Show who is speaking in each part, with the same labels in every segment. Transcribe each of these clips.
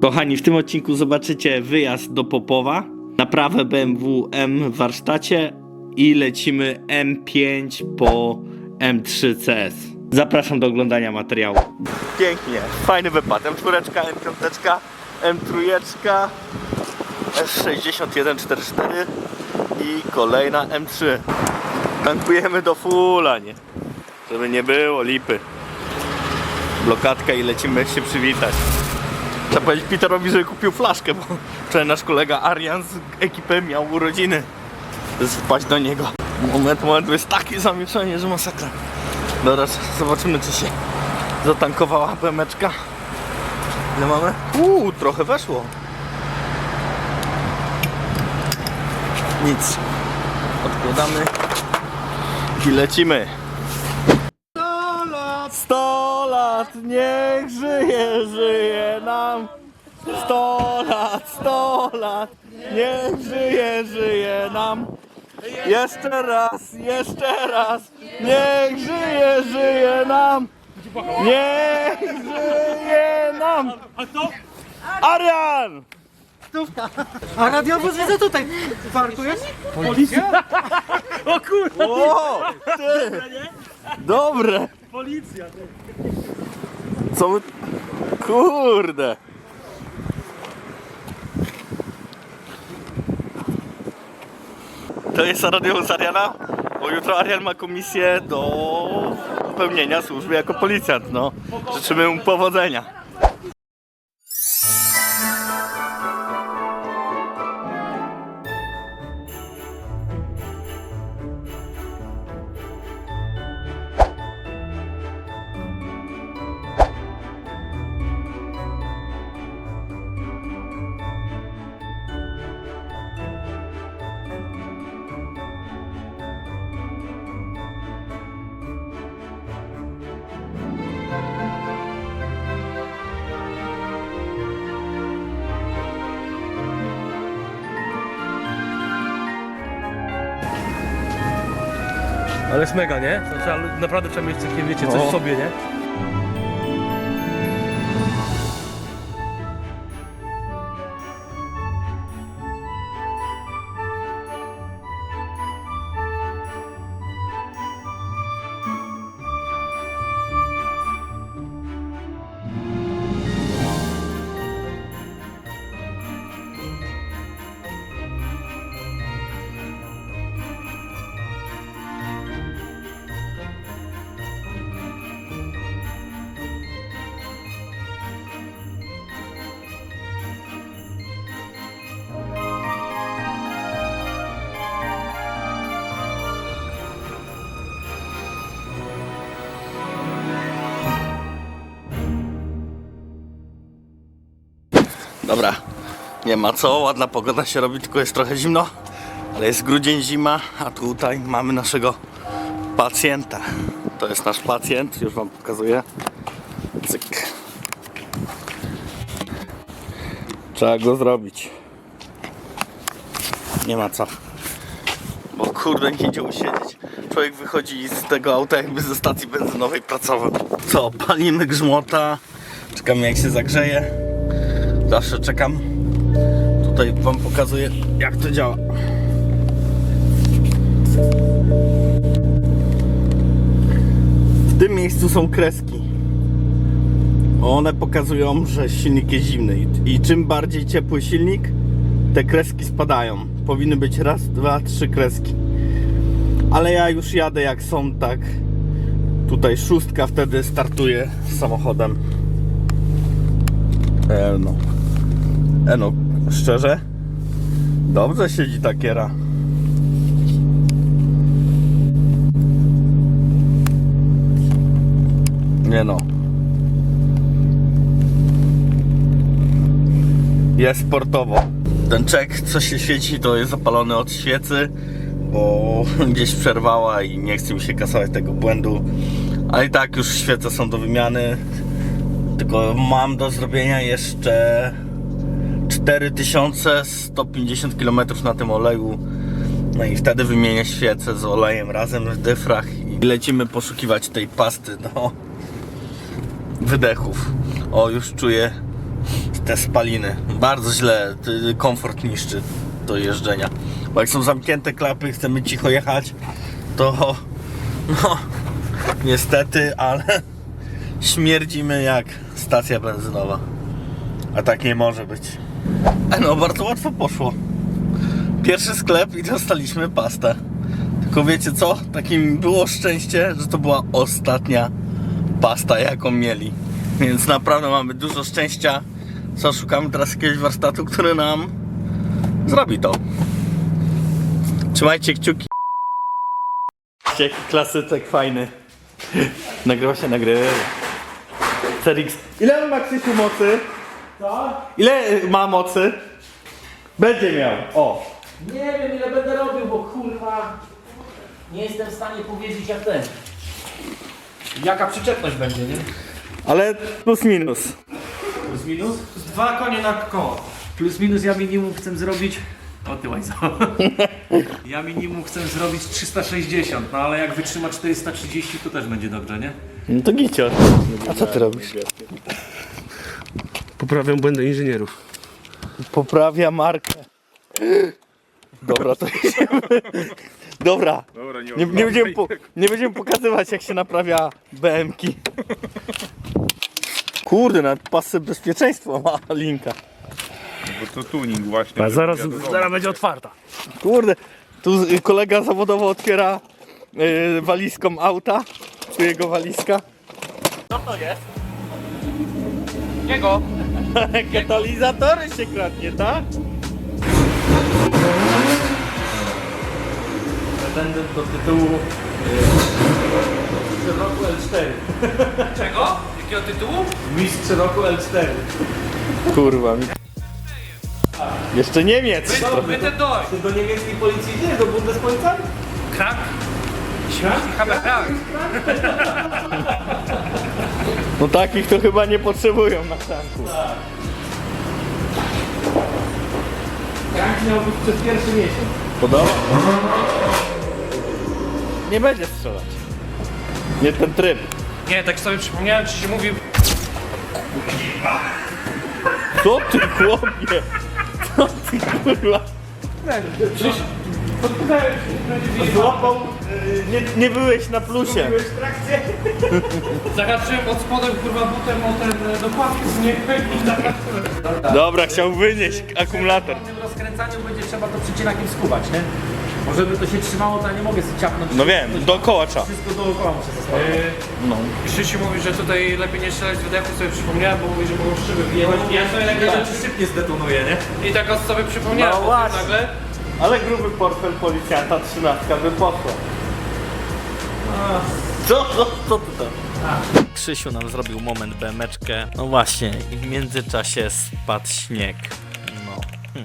Speaker 1: Kochani, w tym odcinku zobaczycie wyjazd do Popowa, naprawę BMW M w warsztacie i lecimy M5 po M3 CS. Zapraszam do oglądania materiału. Pięknie, fajny wypad. M4, M5, M3, S6144 i kolejna M3. Tankujemy do fulla, nie? Żeby nie było lipy. Blokadka i lecimy się przywitać. Trzeba powiedzieć Peterowi, że kupił flaszkę, bo wczoraj nasz kolega Arian z ekipy miał urodziny. Wpaść do niego. Moment, moment, jest takie zamieszanie, że masakra. Dobra, zobaczymy czy się zatankowała BMeczka. Ile mamy? Uuu, trochę weszło. Nic. Odkładamy i lecimy. 100 lat, niech żyje, żyje nam. 100 lat, 100 lat, niech żyje, żyje nam. Jeszcze raz, jeszcze raz, niech żyje, żyje nam. Niech żyje nam.
Speaker 2: A to?
Speaker 1: Arian!
Speaker 3: A radiowóz widzę tutaj. Parkujesz?
Speaker 2: Policja? O kurwa,
Speaker 1: O, ty! Dobre!
Speaker 2: policja.
Speaker 1: Co my... Kurde! To jest radio z Ariana, bo jutro Arian ma komisję do pełnienia służby jako policjant, no. Życzymy mu powodzenia.
Speaker 2: Ale jest mega, nie? To trzeba, naprawdę trzeba mieć takie, wiecie, coś
Speaker 1: No.
Speaker 2: w sobie, nie?
Speaker 1: Dobra, nie ma co, ładna pogoda się robi, tylko jest trochę zimno, ale jest grudzień, zima, a tutaj mamy naszego pacjenta. To jest nasz pacjent, już wam pokazuję. Cyk. Trzeba go zrobić. Nie ma co. Bo kurde, nie idzie usiedzieć. Człowiek wychodzi z tego auta jakby ze stacji benzynowej pracował. Co, palimy grzmota, czekamy jak się zagrzeje. Zawsze czekam. Tutaj wam pokazuję jak to działa. W tym miejscu są kreski. One pokazują, że silnik jest zimny i, czym bardziej ciepły silnik, te kreski spadają. Powinny być raz, dwa, trzy kreski. Ale ja już jadę jak są, tak. Tutaj szóstka wtedy startuje samochodem. No. E no, szczerze? Dobrze siedzi ta kiera. Nie no. Jest sportowo. Ten czek, co się świeci, to jest zapalony od świecy, bo gdzieś przerwała i nie chce mi się kasować tego błędu. Ale i tak już świece są do wymiany. Tylko mam do zrobienia jeszcze 4150 km na tym oleju. No i wtedy wymienię świecę z olejem razem w dyfrach i lecimy poszukiwać tej pasty do wydechów. O, już czuję te spaliny. Bardzo źle, ty- komfort niszczy do jeżdżenia. Bo jak są zamknięte klapy, chcemy cicho jechać, to no niestety, ale śmierdzimy jak stacja benzynowa. A tak nie może być. E, No, bardzo łatwo poszło. Pierwszy sklep i dostaliśmy pastę. Tylko wiecie co? Takim było szczęście, że to była ostatnia pasta, jaką mieli. Więc naprawdę mamy dużo szczęścia. Co, szukamy teraz jakiegoś warsztatu, który nam zrobi to. Trzymajcie kciuki. Jaki fajny. Nagrywa się, nagrywa. CRX. Ile ma mocy?
Speaker 3: Co?
Speaker 1: Ile y, ma mocy? Będzie miał. O.
Speaker 4: Nie wiem ile będę robił, bo kurwa nie jestem w stanie powiedzieć jak ten. Jaka przyczepność będzie, nie?
Speaker 1: Ale plus minus.
Speaker 4: Plus minus?
Speaker 3: Dwa konie na koło.
Speaker 4: Plus minus ja minimum chcę zrobić. O ty łajzo. Ja minimum chcę zrobić 360, no ale jak wytrzyma 430 to też będzie dobrze, nie?
Speaker 1: No to gicior. A co ty robisz?
Speaker 2: Poprawiam błędy inżynierów.
Speaker 1: Poprawia markę. Dobra, to idziemy. Dobra. Nie, nie, będziemy po, nie będziemy pokazywać jak się naprawia BMki. Kurde, nawet pasy bezpieczeństwa ma linka.
Speaker 5: Bo to tuning właśnie.
Speaker 2: A zaraz, zaraz będzie otwarta.
Speaker 1: Kurde, tu kolega zawodowo otwiera y, walizką auta. Tu jego walizka. Co to jest?
Speaker 4: Jego!
Speaker 1: Katalizatory się kradnie, tak? Pretendent do tytułu Mistrz roku L4.
Speaker 4: Czego? Jakiego tytułu?
Speaker 1: Mistrz roku L4. Kurwa mi. Jeszcze Niemiec.
Speaker 4: Bitte Deutsch!
Speaker 1: Ty do niemieckiej policji idziesz? Do Bundespolizei?
Speaker 4: Ich habe krank.
Speaker 1: No takich to chyba nie potrzebują na tanku. Tank miał być przez pierwszy miesiąc. Podoba? Nie będzie strzelać. Nie ten tryb.
Speaker 4: Nie, tak sobie przypomniałem, czy się mówi
Speaker 1: Co ty chłopie? Co ty kurwa? Złapał, nie, nie byłeś na plusie.
Speaker 4: Zahaczyłem pod spodem kurwa butem o ten e, dokładkę z niego i zahaczyłem.
Speaker 1: Dobra, chciał wynieść akumulator.
Speaker 4: W tym rozkręcaniu będzie trzeba to przycielakiem skubać, nie? Bo żeby to się trzymało, to ja nie mogę sobie ciapnąć.
Speaker 1: No wiem, dookoła trzeba.
Speaker 4: Wszystko dookoła muszę zasłonić.
Speaker 1: No.
Speaker 6: Krzysiu mówi, że tutaj lepiej nie strzelać z wydechu, sobie przypomniałem, bo mówi, że mogą szyby wyjechać.
Speaker 4: Ja sobie lepiej rzeczy szybkie zdetonuję, nie?
Speaker 6: I tak sobie przypomniałem
Speaker 1: No
Speaker 6: nagle.
Speaker 1: Ale gruby portfel policjanta, trzynastka by poszła. Co, co, co ty tam? Krzysiu nam zrobił moment BMeczkę. No właśnie, i w międzyczasie spadł śnieg. No. Hm.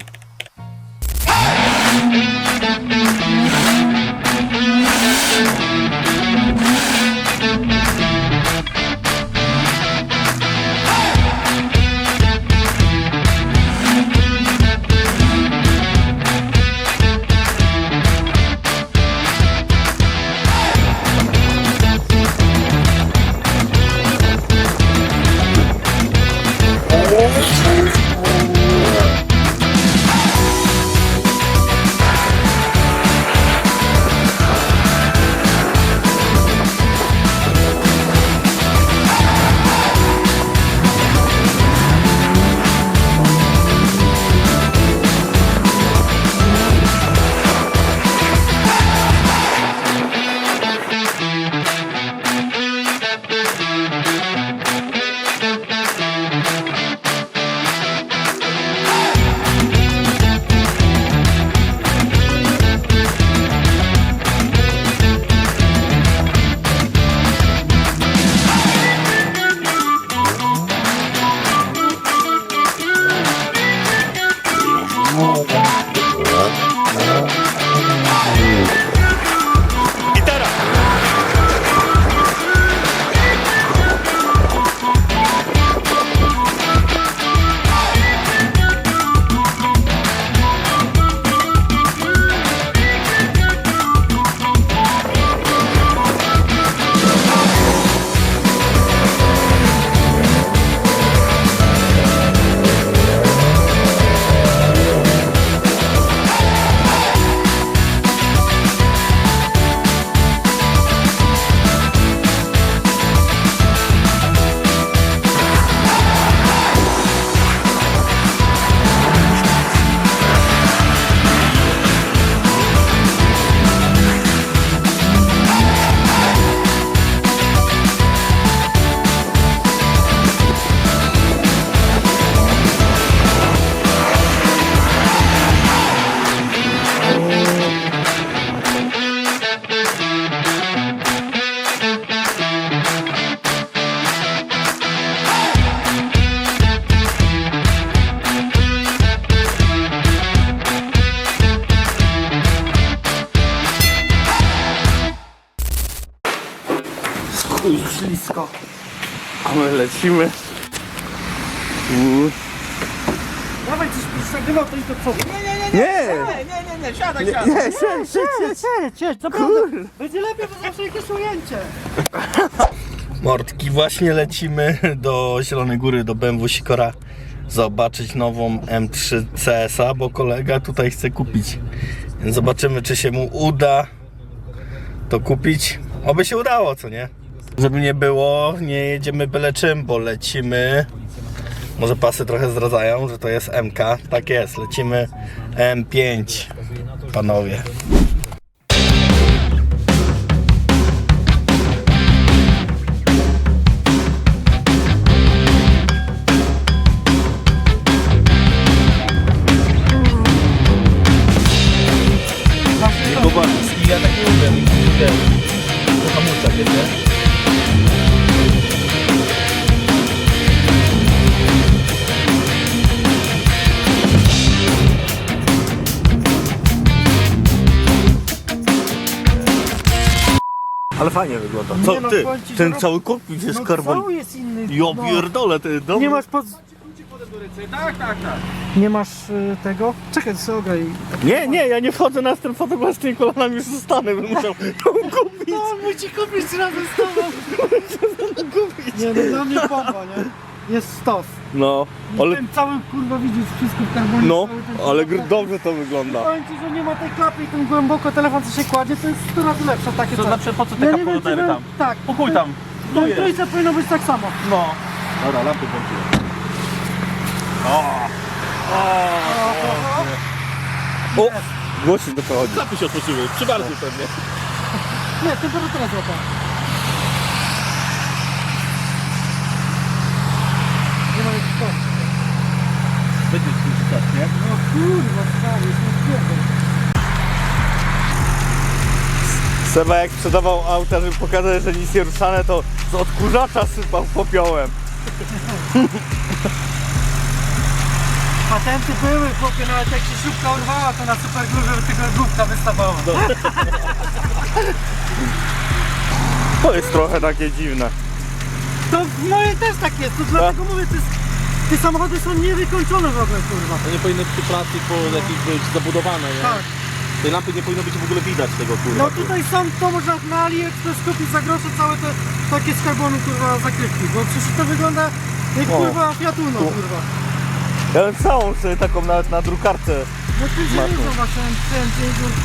Speaker 3: Oh.
Speaker 1: A my lecimy. U.
Speaker 3: Dawaj coś byś nagrywał to i do przodu. Nie, nie, nie,
Speaker 1: Nie!
Speaker 3: nie, nie, nie, nie, siadaj,
Speaker 1: Nie,
Speaker 3: siadaj.
Speaker 1: nie, siedź, siedź, siedź.
Speaker 3: Siedź, siedź, naprawdę. Będzie lepiej, bo zawsze jakieś ujęcie.
Speaker 1: Mordki, właśnie lecimy do Zielonej Góry, do BMW Sikora zobaczyć nową M3 CS-a, bo kolega tutaj chce kupić. Więc zobaczymy, czy się mu uda to kupić. Oby się udało, co nie? Żeby nie było, nie jedziemy byle czym, bo lecimy... Może pasy trochę zdradzają, że to jest MK. Tak jest, lecimy M5, panowie. Co
Speaker 3: Nie no,
Speaker 1: ty?
Speaker 3: powiem ci, że
Speaker 1: Ten
Speaker 3: rob-
Speaker 1: cały kokpit jest
Speaker 3: No
Speaker 1: karbon.
Speaker 3: cały jest inny.
Speaker 1: Ja
Speaker 3: no.
Speaker 1: pierdolę, ty dobry.
Speaker 3: Nie masz pod...
Speaker 6: Tak, tak, tak.
Speaker 3: Nie masz y, tego? Czekaj, co ograj.
Speaker 1: Nie, nie, ja nie wchodzę na ten fotogłaz z tymi kolanami, już zostanę, bym musiał ją kupić.
Speaker 3: No, ci kupić razem z tobą. Nie, no dla mnie bomba, nie? Jest stos.
Speaker 1: No,
Speaker 3: Ale...
Speaker 1: ale,
Speaker 3: Ten cały kurwa widzisz wszystko w karbonie.
Speaker 1: no, ale gr- dobrze to wygląda.
Speaker 3: Powiem ci, że nie ma tej klapy i ten głęboko telefon co się kładzie, to jest 100 razy lepsze takie
Speaker 5: To
Speaker 3: coś.
Speaker 5: znaczy, po co te
Speaker 3: Ja nie wiem,
Speaker 5: tam?
Speaker 3: Tak.
Speaker 5: Po chuj tam.
Speaker 3: Tu
Speaker 5: Tu jest.
Speaker 3: trójce powinno być tak samo.
Speaker 5: No. Dobra, lampy włączyłem.
Speaker 1: O, głośno do chodzi.
Speaker 5: Lampy się otworzyły, przybardził pewnie.
Speaker 3: Nie, temperatura złota. Nie ma jakiś kąt.
Speaker 5: Będzie czytać, nie?
Speaker 3: No kurwa, stary, jest niezdrowy.
Speaker 1: Seba jak sprzedawał auta, żeby pokazać, że nic nie ruszane, to z odkurzacza sypał popiołem.
Speaker 3: Patenty były, chłopie, nawet jak się śrubka urwała, to na superglue, żeby tylko główka wystawała.
Speaker 1: To jest trochę takie dziwne.
Speaker 3: To moje też tak jest, to dlatego mówię, to jest, te samochody są niewykończone w ogóle, kurwa.
Speaker 5: To nie powinny przy pracy po jakiejś być zabudowane, nie?
Speaker 3: Tak.
Speaker 5: Tej lampy nie powinno być w ogóle widać tego kurwa.
Speaker 3: No tutaj są, to można na AliExpress kupić za grosze całe te takie z karbonu, kurwa, zakrywki, bo przecież to wygląda jak,
Speaker 1: O.
Speaker 3: kurwa, Fiat Uno, kurwa.
Speaker 1: Ja bym całą sobie taką nawet na drukarce.
Speaker 3: No ty się widzą właśnie, ten,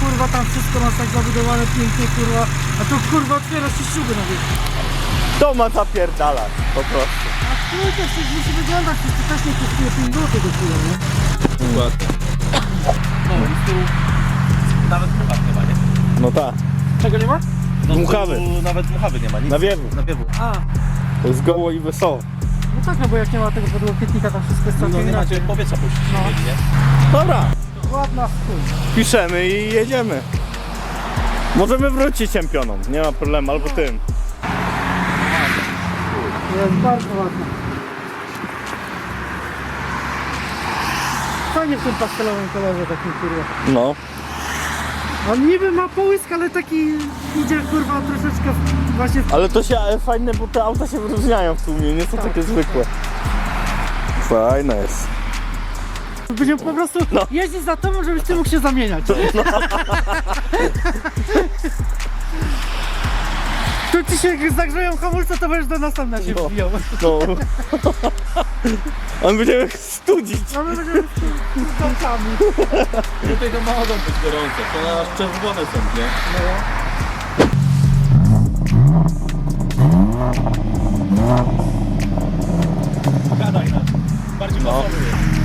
Speaker 3: kurwa, tam wszystko masz tak zabudowane pięknie, kurwa, a tu, kurwa, otwierasz ci śruby na wierzchu.
Speaker 1: To ma zapierdalać, po prostu.
Speaker 3: A trójkę przecież musi wyglądać, to też nie kosztuje 5 zł do chuja, nie?
Speaker 5: Dokładnie. No i tyłu nawet muchaw nie ma, nie?
Speaker 1: No tak,
Speaker 3: Czego nie ma?
Speaker 5: No,
Speaker 1: Muchawy.
Speaker 5: tyłu Nawet muchawy nie ma, nic.
Speaker 1: na wiewu.
Speaker 5: Na wiewu.
Speaker 3: A,
Speaker 1: To jest goło i wesoło.
Speaker 3: no tak, no bo jak nie ma tego podłokietnika, tam wszystko jest
Speaker 5: No
Speaker 3: całkiem
Speaker 5: nie
Speaker 3: inaczej.
Speaker 5: macie powietrza puścić,
Speaker 3: No.
Speaker 5: nie?
Speaker 1: Dobra,
Speaker 3: Ładna w chuj.
Speaker 1: piszemy i jedziemy. Możemy wrócić czempionom, nie ma problemu, albo tym.
Speaker 3: Jest bardzo ładna. Fajnie w tym pastelowym kolorze takim kurwa.
Speaker 1: No.
Speaker 3: On niby ma połysk, ale taki idzie kurwa troszeczkę w, właśnie w...
Speaker 1: Ale to się ale fajne, bo te auta się wyróżniają w sumie, nie są takie zwykłe. Fajne jest.
Speaker 3: Będziemy po prostu
Speaker 1: No.
Speaker 3: jeździć za tobą, żebyś ty mógł się zamieniać. Tu ci się jak zagrzeją hamulce, to będziesz do nas tam na siebie
Speaker 1: No.
Speaker 3: wbijał.
Speaker 1: No. On będzie studzić.
Speaker 3: No my będziemy z tym kurkami.
Speaker 5: Tutaj to mogą być gorące, to aż czerwone są, nie? Gadaj nam. Bardziej
Speaker 1: No.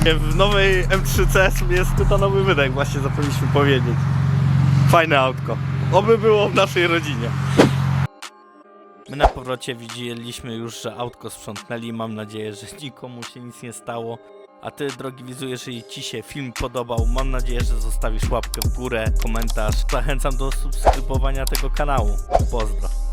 Speaker 5: no.
Speaker 1: W nowej M3CS jest tytanowy wydech, właśnie zapomnieliśmy powiedzieć. Fajne autko. Oby było w naszej rodzinie. My na powrocie widzieliśmy już, że autko sprzątnęli. Mam nadzieję, że nikomu się nic nie stało. A ty, drogi widzu, jeżeli ci się film podobał, mam nadzieję, że zostawisz łapkę w górę, komentarz. Zachęcam do subskrybowania tego kanału. Pozdro.